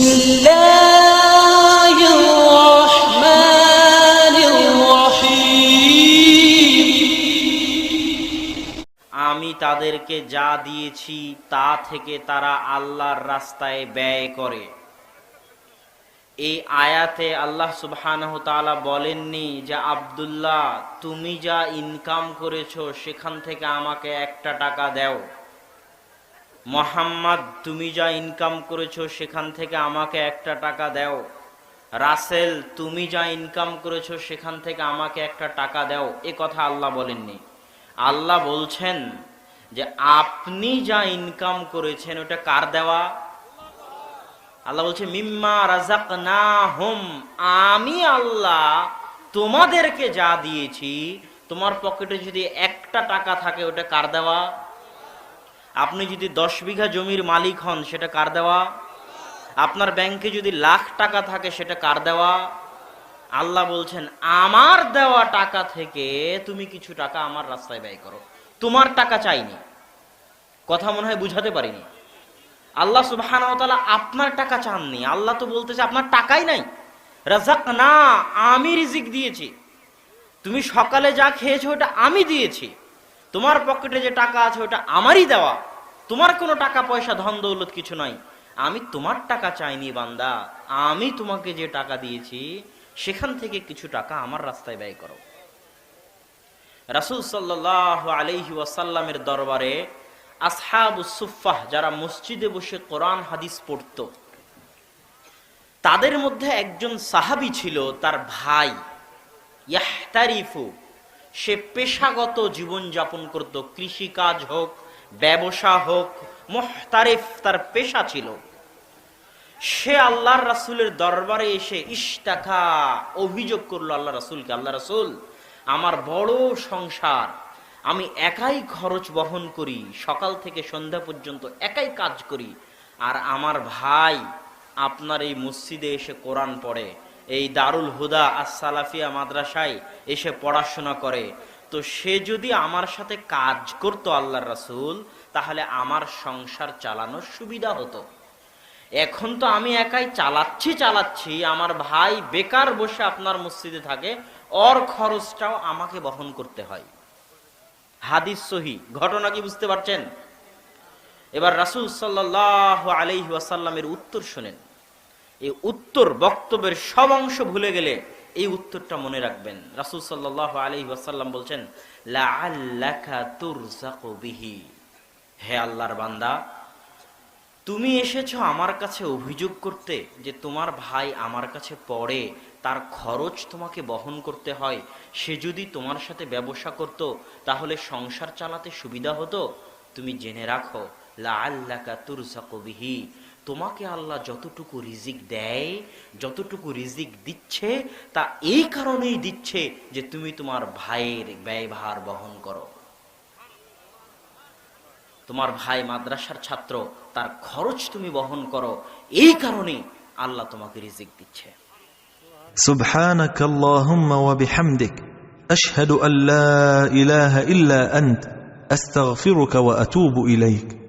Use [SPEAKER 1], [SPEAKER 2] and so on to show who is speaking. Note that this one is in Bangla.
[SPEAKER 1] بسم الله الرحمن الرحيم
[SPEAKER 2] আমি তাদেরকে যা দিয়েছি তা থেকে তারা আল্লাহর রাস্তায় ব্যয় করে এই আয়াতে আল্লাহ সুবহানাহু তাআলা বলেননি যে আব্দুল্লাহ তুমি যা ইনকাম করেছো সেখান থেকে আমাকে একটা টাকা দাও মোহাম্মদ, তুমি যা ইনকাম করেছ সেখান থেকে আমাকে একটা টাকা দাও। রাসেল, তুমি যা ইনকাম করেছ সেখান থেকে আমাকে একটা টাকা দাও। এ কথা আল্লাহ বলেননি। আল্লাহ বলছেন যে, আপনি যা ইনকাম করেছেন, ওটা কার দেওয়া? আল্লাহ বলছে, মিম্মা রাজাক না হোম আমি আল্লাহ তোমাদেরকে যা দিয়েছি, তোমার পকেটে যদি একটা টাকা থাকে, ওটা কার দেওয়া? আপনি যদি দশ বিঘা জমির মালিক হন, সেটা কার দেওয়া? আপনার ব্যাংকে যদি লাখ টাকা থাকে, সেটা কার দেওয়া? আল্লাহ বলছেন, আমার দেওয়া টাকা থেকে তুমি কিছু টাকা আমার রাস্তায় ব্যয় করো। তোমার টাকা চাইনি। কথা মনে হয় বুঝাতে পারিনি। আল্লাহ সুবহান আপনার টাকা চাননি। আল্লাহ তো বলতেছে, আপনার টাকাই নাই। রাজাক না আমি রিজিক দিয়েছি। তুমি সকালে যা খেয়েছো, ওটা আমি দিয়েছি। তোমার পকেটে যে টাকা আছে, ওটা আমারই দেওয়া। তোমার কোনো টাকা, পয়সা, ধন, দৌলত কিছু নাই। আমি তোমার টাকা চাইনি, বান্দা। আমি তোমাকে যে টাকা দিয়েছি, সেখান থেকে কিছু টাকা আমার রাস্তায় ব্যয় করো। রাসুল সাল্লাহ আলহি ওয়াসাল্লামের দরবারে আসহাবু সুফাহ যারা মসজিদে বসে কোরআন, হাদিস পড়ত, তাদের মধ্যে একজন সাহাবি ছিল, তার ভাই। ইয়াহতারিফু, সে পেশাগত জীবন যাপন করত, কৃষিকাজ হোক ব্যবসা হোক, মোহতারিফ তার পেশা ছিল। সে আল্লাহর রাসুলের দরবারে এসে ইস্তাকা অভিযোগ করল আল্লাহ রাসুলকে, আল্লাহ রাসুল, আমার বড় সংসার, আমি একাই খরচ বহন করি, সকাল থেকে সন্ধ্যা পর্যন্ত একাই কাজ করি, আর আমার ভাই আপনার এই মসজিদে এসে কোরআন পড়ে, এই দারুল হুদা আসসালাফিয়া মাদ্রাসায় এসে পড়াশোনা করে তো সে যদি আমার সাথে কাজ করতো আল্লাহর রাসুল, তাহলে আমার সংসার চালানোর সুবিধা হতো। এখন তো আমি একাই চালাচ্ছি চালাচ্ছি, আমার ভাই বেকার বসে আপনার মসজিদে থাকে, ওর খরচটাও আমাকে বহন করতে হয়। হাদিস সহি, ঘটনা কি বুঝতে পারছেন? এবার রাসুল সাল্লাহ আলাইহি ওয়াসাল্লামের উত্তর শোনেন। এই উত্তর বক্তব্যের সব অংশ ভুলে গেলে এই উত্তরটা মনে রাখবেন। রাসুল সাল্লাহ আলাইহি ওয়াসাল্লাম বলছেন হে আল্লাহর বান্দা, তুমি এসেছ আমার কাছে অভিযোগ করতে যে তোমার ভাই আমার কাছে পড়ে, তার খরচ তোমাকে বহন করতে হয়, সে যদি তোমার সাথে ব্যবসা করত, তাহলে সংসার চালাতে সুবিধা হতো? তুমি জেনে রাখো, লাআল্লাকা তুরজাকু বিহি। তোমাকে আল্লাহ যতটুকু রিজিক দেয় যতটুকু রিজিক দিচ্ছে তা এই কারণেই দিচ্ছে যে তুমি তোমার ভাইয়ের ব্যয়ভার বহন করো তোমার ভাই মাদ্রাসার ছাত্র তার খরচ তুমি বহন করো এই কারণে আল্লাহ তোমাকে রিজিক দিচ্ছে
[SPEAKER 3] سبحانك اللهم وبحمدك اشهد ان لا اله الا انت استغفرك واتوب اليك